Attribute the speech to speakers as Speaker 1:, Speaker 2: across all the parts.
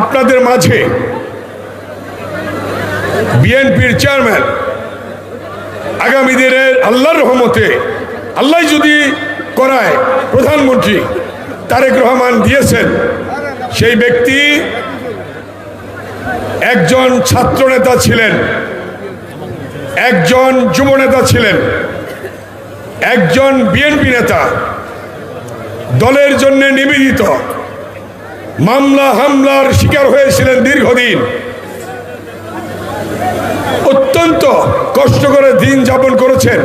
Speaker 1: আপনাদের মাঝে বিএনপির চেয়ারম্যান আগামী দিনের আল্লাহর রহমতে, আল্লাহ যদি করায় প্রধানমন্ত্রী তারেক রহমান দিয়েছেন, সেই ব্যক্তি একজন ছাত্রনেতা ছিলেন, একজন যুব নেতা ছিলেন, একজন বিএনপি নেতা, দলের জন্য নিবেদিত মামলা হামলার শিকার হয়েছিলেন দীর্ঘদিন। অত্যন্ত কষ্ট করে দিন যাপন করেছেন।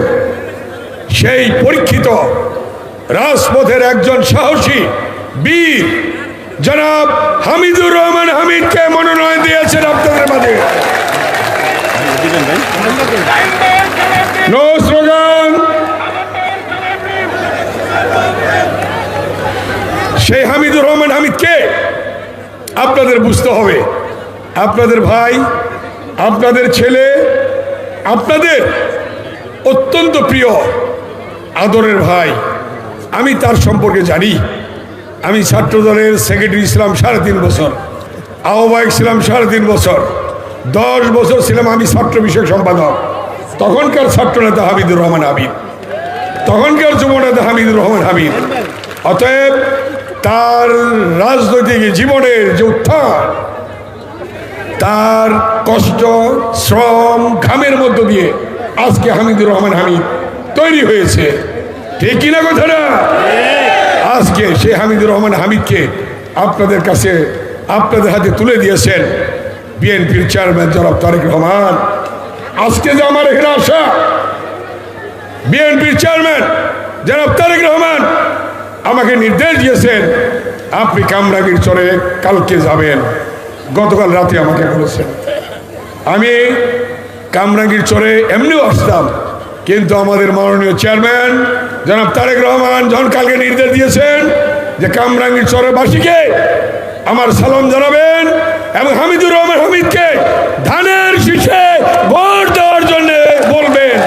Speaker 1: সেই পরীক্ষিত রাজপথের একজন সাহসী বীর জনাব হামিদুর রহমান হামিদকে মনোনয়ন দিয়েছেন আপনাদের মাঝে। No slogan. সেই হামিদুর রহমান হামিদকে আপনাদের বুঝতে হবে। আপনাদের ভাই, আপনাদের ছেলে, আপনাদের অত্যন্ত প্রিয় আদরের ভাই, আমি তার সম্পর্কে জানি। আমি ছাত্র দলের সেক্রেটারি ছিলাম সাড়ে তিন বছর, আহ্বায়ক ছিলাম সাড়ে তিন বছর, দশ বছর ছিলাম আমি ছাত্র বিষয়ক সম্পাদক। তখনকার ছাত্র নেতা হামিদুর রহমান হামিদ। তখনকার যুব নেতা হামিদুর রহমান হামিদ। অতএব তার রাজনৈতিক জীবনের যে উত্থান, তার কষ্ট, শ্রম, ঘামের মধ্য দিয়ে আজকে হামিদুর রহমান হামিদ তৈরি হয়েছে। ঠিক কিনা কথাটা? আজকে সে হামিদুর রহমান হামিদকে আপনাদের কাছে, আপনাদের হাতে তুলে দিয়েছেন বিএনপির চেয়ারম্যান জনাব তারেক রহমান। আজকে যে আমার এখানে আসা বিএনপির চেয়ারম্যান জনাব তারেক রহমান আমাকে নির্দেশ দিয়েছেন, আপনি কামরাগির চরে কালকে যাবেন। গতকাল রাতে আমাকে বলেছেন। আমি কামরাঙ্গীর চরে এমনিও আসতাম, কিন্তু আমাদের মাননীয় চেয়ারম্যান জনাব তারেক রহমান যখন কালকে নির্দেশ দিয়েছেন যে কামরাঙ্গীর চরে বাসীকে আমার সালাম জানাবেন এবং হামিদুর রহমান হামিদকে ধানের শীষে ভোট দেওয়ার জন্য বলবেন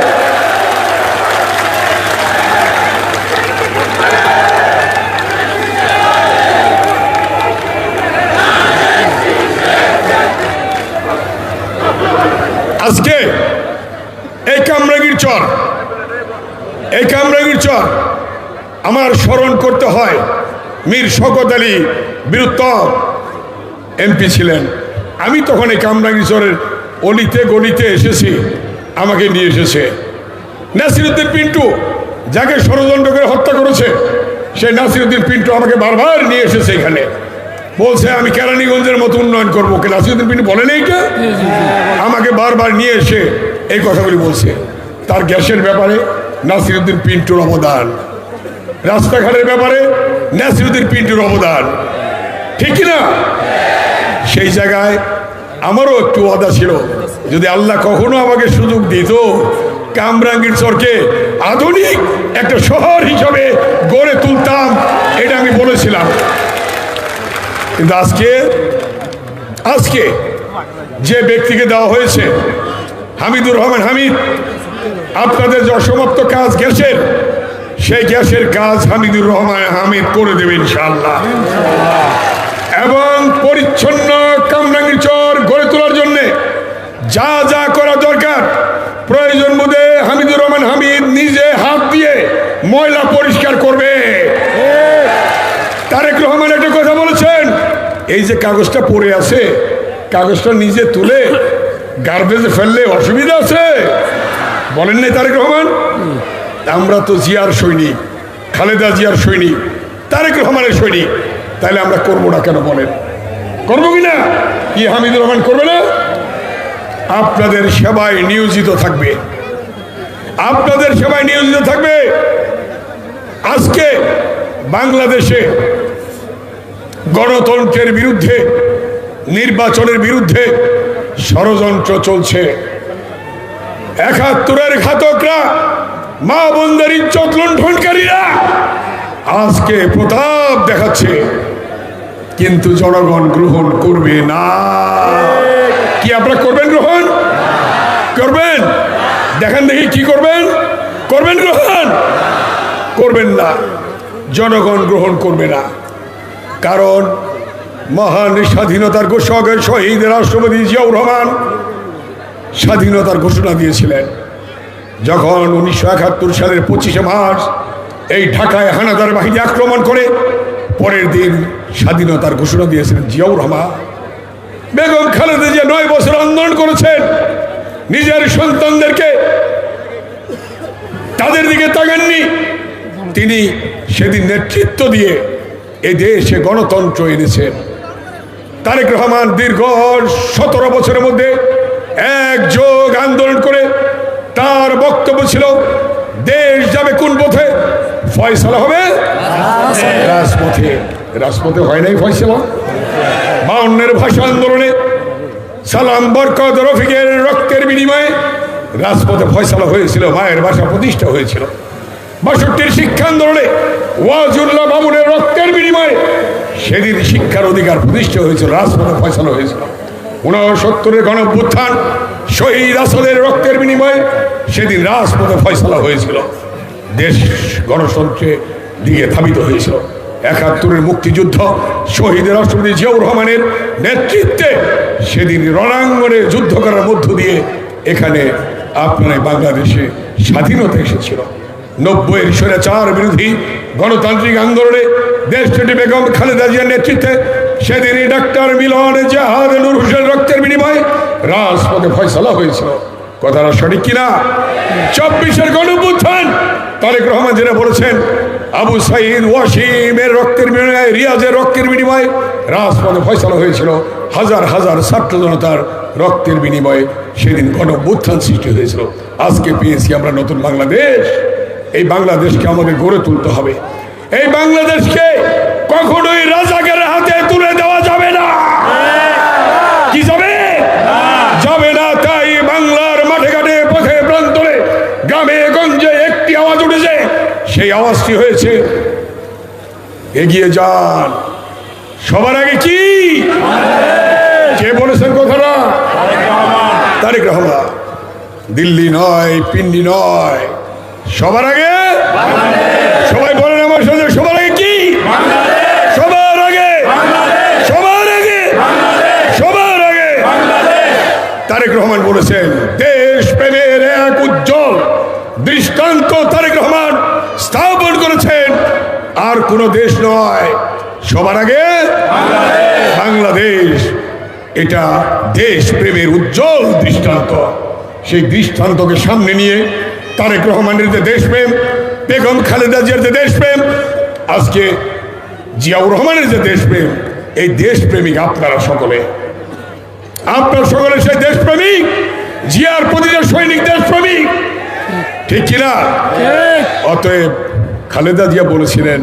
Speaker 1: আজকে এই কামরাগির চর এই কামরাগির চর আমার স্মরণ করতে হয়। মীর শকত আলী বীরুত্তম এমপি ছিলেন। আমি তখন এই কামরাগির অলিতে গলিতে এসেছি। আমাকে নিয়ে এসেছে। নাসিরুদ্দিন পিন্টু যাকে ষড়যন্ত্র করে হত্যা করেছে সেই নাসিরুদ্দিন পিন্টু আমাকে বারবার নিয়ে এসেছে এখানে। বলছে আমি কেরানীগঞ্জের মতো উন্নয়ন করব। নাসিরুদ্দিন পিন্টু বলেন এইটা আমাকে বারবার নিয়ে এসে এই কথাগুলি বলছে। তার গ্যাসের ব্যাপারে নাসিরুদ্দিন পিন্টুর অবদান। রাস্তাঘাটের ব্যাপারে নাসিরুদ্দিন পিন্টুর অবদান। ঠিক না সেই জায়গায় আমারও একটু ওয়াদা ছিল, যদি আল্লাহ কখনো আমাকে সুযোগ দিত, কামরাঙ্গীর চরকে আধুনিক একটা শহর হিসাবে গড়ে তুলতাম, এটা আমি বলেছিলাম। কিন্তু আজকে আজকে যে ব্যক্তিকে দেওয়া হয়েছে, হামিদুর রহমান হামিদ, আপনাদের যে অসমাপ্ত কাজ গ্যাসের সেই গ্যাসের কাজ হামিদুর রহমান হামিদ করে দেবে ইনশাল্লাহ এবং পরিচ্ছন্ন কামরাঙ্গির চর গড়ে তোলার জন্য যা যা করা দরকার, প্রয়োজন বোধে হামিদুর রহমান হামিদ নিজে হাত দিয়ে ময়লা পরিষ্কার করবে। তারেক রহমান একটা কথা বলেছেন, এই যে কাগজটা পড়ে আছে, কাগজটা নিজে তুলে গার্বেজে ফেললে অসুবিধা আছে? বলেন নাই তারেক রহমান? আমরা তো জিয়ার সৈনিক, খালেদা জিয়ার সৈনিক, তারেক রহমানের সৈনিক। তাহলে আমরা করব না কেন বলেন? করব কি না? কি হামিদুর রহমান করবে না? আপনাদের সেবায় নিয়োজিত থাকবে। আপনাদের সেবায় নিয়োজিত থাকবে। আজকে বাংলাদেশে গণতন্ত্রের বিরুদ্ধে, নির্বাচনের বিরুদ্ধে ষড়যন্ত্র চলছে। একাত্তরের ঘাতকরা মা বোনদের ইজ্জত লুণ্ঠনকারীরা আজকে প্রতাপ দেখাচ্ছে, কিন্তু জনগণ গ্রহণ করবে না। কি আপনারা করবেন গ্রহণ? করবেন? দেখেন দেখি কি করবেন? করবেন গ্রহণ? করবেন না। জনগণ গ্রহণ করবে না। কারণ মহান স্বাধীনতার ঘোষক শহীদ রাষ্ট্রপতি জিয়াউর রহমান স্বাধীনতার ঘোষণা দিয়েছিলেন। যখন উনিশশো একাত্তর সালের পঁচিশে মার্চ এই ঢাকায় হানাদার বাহিনী আক্রমণ করে, পরের দিন স্বাধীনতার ঘোষণা দিয়েছিলেন জিয়াউর রহমান। বেগম খালেদা জিয়া নয় বছর আন্দোলন করেছেন। নিজের সন্তানদেরকে তাদের দিকে তাকাননি। তিনি সেদিন নেতৃত্ব দিয়ে এ দেশে গণতন্ত্র এনেছেন। তারেক রহমান দীর্ঘ সতেরো বছরের মধ্যে এক যোগ আন্দোলন করে তার বক্তব্য ছিল, দেশ যাবে কোন পথে? ফয়সালা হবে? রাজপথে। রাজপথে হয় নাই ফয়সালা? বাউন্নের ভাষা আন্দোলনে সালাম, বরকত, রফিকের রক্তের বিনিময়ে রাজপথে ফয়সালা হয়েছিল, মায়ের ভাষা প্রতিষ্ঠা হয়েছিল। বাষট্টির শিক্ষা আন্দোলনে ওয়াজুল্লাহ মামুনের রক্তের বিনিময়ে সেদিন শিক্ষার অধিকার প্রতিষ্ঠা হয়েছিল, রাজপথে ফয়সালা হয়েছিল। উনসত্তরের গণভ্যুত্থান, শহীদ আসাদের রক্তের বিনিময়ে সেদিন রাজপথে ফয়সালা হয়েছিল। দেশ গণতন্ত্রে দিকে ধাবিত হয়েছিল। একাত্তরের মুক্তিযুদ্ধ, শহীদ রাষ্ট্রপতি জিয়াউর রহমানের নেতৃত্বে সেদিন রণাঙ্গনে যুদ্ধ করার মধ্য দিয়ে এখানে আপনার বাংলাদেশে স্বাধীনতা এসেছিল। নব্বইয়ের স্বৈরাচার বিরোধী গণতান্ত্রিক আন্দোলনে দেশটি বেগম খালেদা জিয়ার নেতৃত্বে সেদিনই ডাক্তার মিলন জাহাদ নুর হোসেন রক্তের বিনিময়ে রাজপথে ফয়সলা হয়েছিল। কথাটা সঠিক কিনা? চব্বিশের গণপুত্থান তারেক রহমান যেটা বলেছেন, আবু সাইদ ওয়াসিমের রক্তের বিনিময়ে, রিয়াজের রক্তের বিনিময়ে রাজপথে ফয়সলা হয়েছিল। হাজার হাজার ছাত্র জনতার রক্তের বিনিময়ে সেদিন গণবুত্থান সৃষ্টি হয়েছিল। আজকে পেয়েছি আমরা নতুন বাংলাদেশ। এই বাংলাদেশকে আমাদের গড়ে তুলতে হবে। এই বাংলাদেশকে কখনোই রাজাকের হাতে তুলে দেওয়া যাবে না কি যাবে যাবে না তাই বাংলার মাঠে ঘাটে পথে প্রান্তরে গ্রামে গঞ্জে আওয়াজ উঠেছে সেই আওয়াজটি হয়েছে। এগিয়ে যান। সবার আগে কি? কে বলেছেন কথাটা? তারেক রহমান। দিল্লি নয়, পিন্ডি নয়। সবার আগে? সবাই বলেন আমার সাথে সবার আগে কি? সবার আগে। সবার আগে। সবার আগে। তারেক রহমান বলেছেন, দেশ প্রেমের এক উজ্জ্বল দৃষ্টান্ত তারেক রহমান স্থাপন করেছেন। আর কোনো দেশ নয়। সবার আগে বাংলাদেশ। এটা দেশ প্রেমের উজ্জ্বল দৃষ্টান্ত। সেই দৃষ্টান্তকে সামনে নিয়ে তারেক রহমানের যে দেশপ্রেম বেগম খালেদা জিয়ার যে দেশপ্রেম আজকে জিয়াউর রহমানের যে দেশপ্রেম এই দেশপ্রেমিক আপনারা সকলে। আপনার সকলে সেই দেশপ্রেমিক জিয়ার প্রতিটা সৈনিক দেশপ্রেমিক। ঠিক কিনা? অতএব খালেদা জিয়া বলেছিলেন,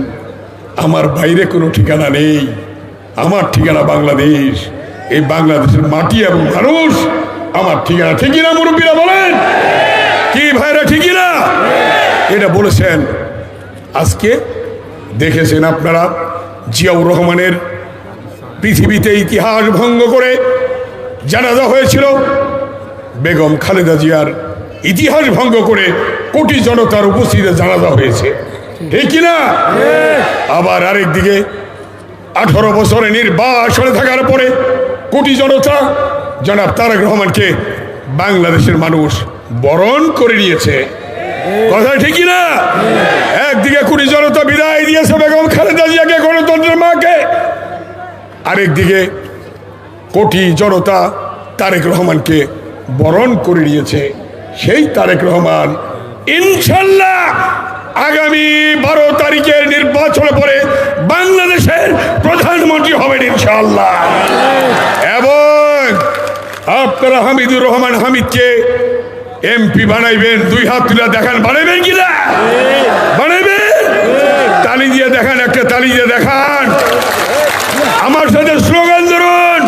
Speaker 1: আমার বাইরে কোনো ঠিকানা নেই। আমার ঠিকানা বাংলাদেশ। এই বাংলাদেশের মাটি এবং মানুষ আমার ঠিকানা ঠিকই না, মুরব্বীরা বলেন? কি ভাইরা, ঠিকই না? এটা বলেছেন। আজকে দেখেছেন আপনারা জিয়াউর রহমানের পৃথিবীতে ইতিহাস ভঙ্গ করে জানাজা হয়েছিল। বেগম খালেদা জিয়ার ইতিহাস ভঙ্গ করে কোটি জনতার উপস্থিতিতে জানাজা হয়েছে। ঠিক কিনা? আবার আরেক দিকে, আঠারো বছরে নির্বাসনে থাকার পরে কোটি জনতা জনাব তারেক রহমানকে বাংলাদেশের মানুষ বরণ করে নিয়েছে। কথা ঠিকই না একদিকে কোটি জনতা বিদায় দিয়েছে বেগম খালেদা জিয়াকে, গণতন্ত্রের মাকে। আরেকদিকে কোটি জনতা তারেক রহমানকে বরণ করে নিয়েছে। সেই তারেক রহমান, ইনশাল্লাহ আগামী বারো তারিখের নির্বাচনের পরে বাংলাদেশের প্রধানমন্ত্রী হবেন ইনশাল্লাহ এবং আপনারা হামিদুর রহমান হামিদকে এমপি বানাইবেন, দুই হাত তুলে দেখান, বানাইবেন কিনা বানাইবেন? তালি দিয়ে দেখান, একটা তালি দিয়ে দেখান। আমার সাথে স্লোগান ধরুন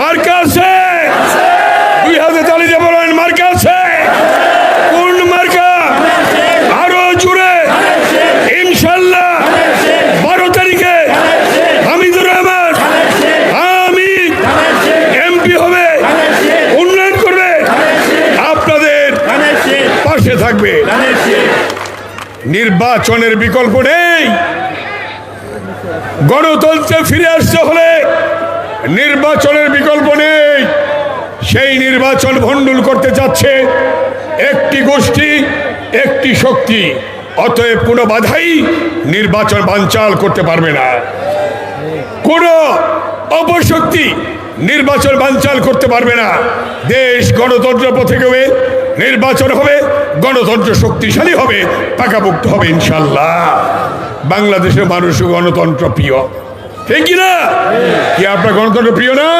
Speaker 1: মার্কা আছে দুই হাতে তালি দিয়ে বলেন মার্কা আছে কোন মার্কা আরও জুড়ে ইনশাল্লাহ বারো তারিখে হামিদুর রহমান হামিদ এমপি হবে উন্নয়ন করবে আপনাদের পাশে থাকবে নির্বাচনের বিকল্প নেই। গণতন্ত্রে ফিরে আসতে হলে নির্বাচনের বিকল্প নেই। সেই নির্বাচন ভণ্ডুল করতে যাচ্ছে একটি গোষ্ঠী, একটি শক্তি। অতএব কোনো বাধাই নির্বাচন বানচাল করতে পারবে না। কোনো অপশক্তি নির্বাচন বানচাল করতে পারবে না। দেশ গণতন্ত্র পথে গবে নির্বাচন হবে গণতন্ত্র শক্তিশালী হবে পাকাপোক্ত হবে ইনশাল্লাহ। বাংলাদেশের মানুষ গণতন্ত্র প্রিয়। ঠিক না? কি আপনার গণতন্ত্র প্রিয় না?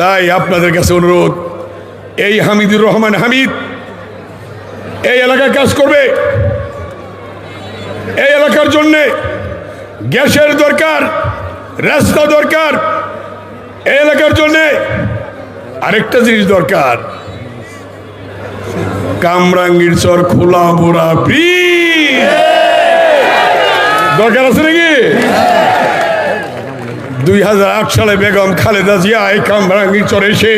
Speaker 1: তাই আপনাদের কাছে অনুরোধ, এই হামিদুর রহমান হামিদ, এই এলাকায় কাজ করবে। এই এলাকার জন্যে গ্যাসের দরকার, রাস্তা দরকার, এই এলাকার জন্যে আরেকটা জিনিস দরকার। কামরাঙ্গীর চর খোলা মোড়া ব্রিজ দরকার আছে নাকি? দুই হাজার আট সালে বেগম খালেদা জিয়া এই কামরাঙ্গীর চরে এসে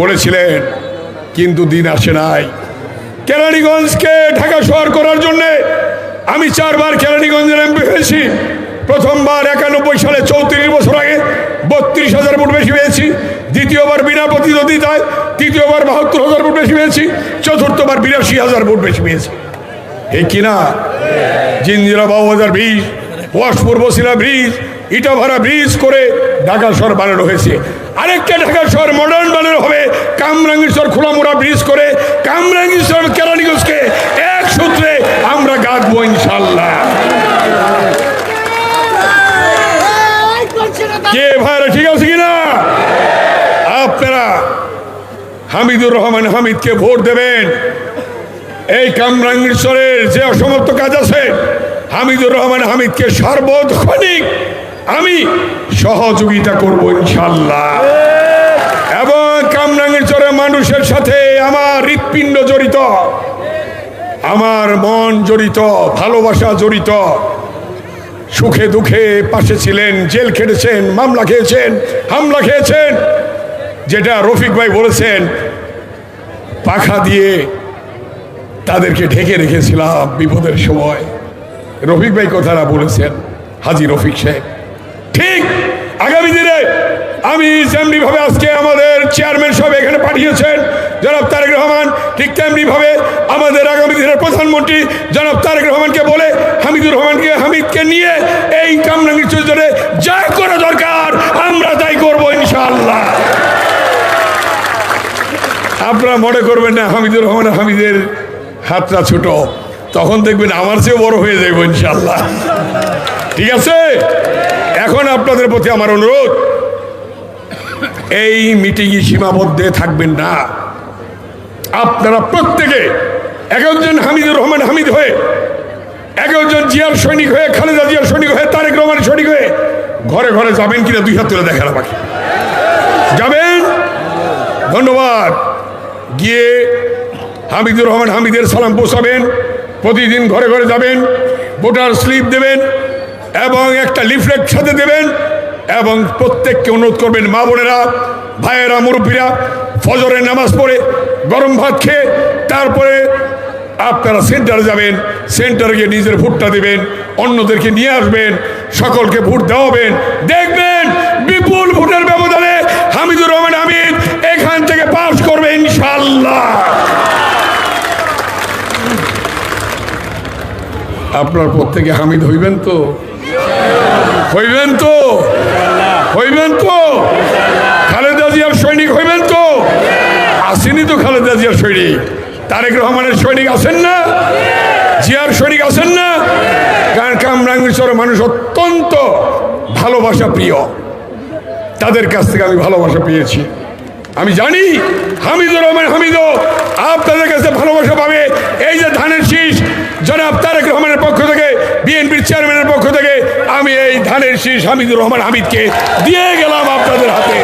Speaker 1: বলেছিলেন, কিন্তু দিন আসে নাই। কেরানীগঞ্জকে ঢাকা শহর করার জন্যে আমি চারবার কেরানীগঞ্জের এমপি হয়েছি। প্রথমবার একানব্বই সালে চৌত্রিশ বছর আগে বত্রিশ হাজার ভোট বেশি পেয়েছি। দ্বিতীয়বার বিনা প্রতিদ্বন্দ্বিতায়, তৃতীয়বার বাহাত্তর হাজার ভোট বেশি পেয়েছি, চতুর্থবার বিরাশি হাজার ভোট বেশি পেয়েছি। এই কিনা জিন্দিরা জিঞ্জিরা বাবুবাজার ব্রিজ ওয়াশপুর বসিলা ব্রিজ ইটাভাড়া ব্রিজ করে ঢাকা শহর বানানো হয়েছে। আরেকটা ঢাকা শহর মডার্ন বানানো হবে, কামরাঙ্গীশ্বর খোলামোড়া ব্রিজ করে, কামরাঙ্গীশ্বর কেরানীগঞ্জকে এক সূত্রে আমরা গাঁথবো ইনশাল্লাহ কে ভাইরা, ঠিক আছে কিনা? আপনারা হামিদুর রহমান হামিদকে ভোট দেবেন। এই কামরাঙ্গীশ্বরের যে অসমাপ্ত কাজ আছে, হামিদুর রহমান হামিদকে সার্বক্ষণিক আমি সহযোগিতা করব ইনশাল্লাহ। এবং কামরাঙ্গীশ্বরের মানুষের সাথে আমার হৃৎপিণ্ড জড়িত, আমার মন জড়িত, ভালোবাসা জড়িত সুখে দুঃখে পাশে ছিলেন, জেল খেটেছেন, মামলা খেয়েছেন, হামলা খেয়েছেন। যেটা রফিক ভাই বলেছেন, পাখা দিয়ে তাদেরকে ঢেকে রেখেছিলাম বিপদের সময়। রফিক ভাই কথাটা বলেছেন, হাজি রফিক সাহেব। ঠিক আগামী দিনে আমি যেমনি ভাবে আজকে আমাদের চেয়ারম্যান সব এখানে পাঠিয়েছেন, জনাব তারেক রহমান। ঠিক তেমনি প্রধানমন্ত্রী জনাব তারেক রহমানকে বলে, হামিদুর রহমানকে, হামিদকে নিয়ে এই কামরাঙ্গি চৌধুরী যা করা দরকার, আমরা তাই করব ইনশাল্লাহ আপনারা মনে করবেন না, হামিদুর রহমান হামিদের হাতটা ছোট। তখন দেখবেন আমার চেয়ে বড় হয়ে যাবে ইনশাল্লাহ ঠিক আছে? এখন আপনাদের প্রতি আমার অনুরোধ, এই মিটিংয়ে সীমাবদ্ধে থাকবেন না। আপনারা প্রত্যেকে একজন হামিদুর রহমান হামিদ হয়ে এক একজন জিয়ার সৈনিক হয়ে, খালেদা জিয়ার সৈনিক হয়ে, তারেক রহমান সৈনিক হয়ে ঘরে ঘরে যাবেন কিনা দুই হাত তুলে দেখার আমাকে। যাবেন? ধন্যবাদ। গিয়ে হামিদুর রহমান হামিদের সালাম পৌঁছাবেন, প্রতিদিন ঘরে ঘরে যাবেন, ভোটার স্লিপ দেবেন এবং একটা লিফলেট সাথে দেবেন এবং প্রত্যেককে অনুরোধ করবেন, মা বোনেরা, ভাইয়েরা, মুরব্বীরা, ফজরের নামাজ পড়ে গরম ভাত খেয়ে, তারপরে আপনারা সেন্টারে যাবেন, সেন্টারে গিয়ে নিজের ভোটটা দেবেন, অন্যদেরকে নিয়ে আসবেন, সকলকে ভোট দেওয়াবেন। দেখবেন বিপুল ভোটের ব্যবধানে হামিদুর রহমান হামিদ এখান থেকে পাস করবে ইনশাল্লাহ আপনার প্রত্যেকে হামিদ হইবেন তো? হইবেন তো? হইবেন তো? খালেদা জিয়ার সৈনিক হইবেন তো? আসেনি তো খালেদা জিয়ার সৈনিক। তারেক রহমানের সৈনিক আছেন না? জিয়ার সৈনিক আছেন না? কারণ কামরাঙ্গেশ্বরের মানুষ অত্যন্ত ভালোবাসা প্রিয়। তাদের কাছ থেকে আমি ভালোবাসা পেয়েছি। আমি জানি হামিদুর রহমান হামিদও আপনাদের কাছে ভালোবাসা পাবে। এই যে ধানের শীষ, জনাব তারেক রহমানের পক্ষ থেকে, বিএনপির চেয়ারম্যানের পক্ষ থেকে, আমি এই ধানের শীষ হামিদুর রহমান হামিদকে দিয়ে গেলাম আপনাদের হাতে।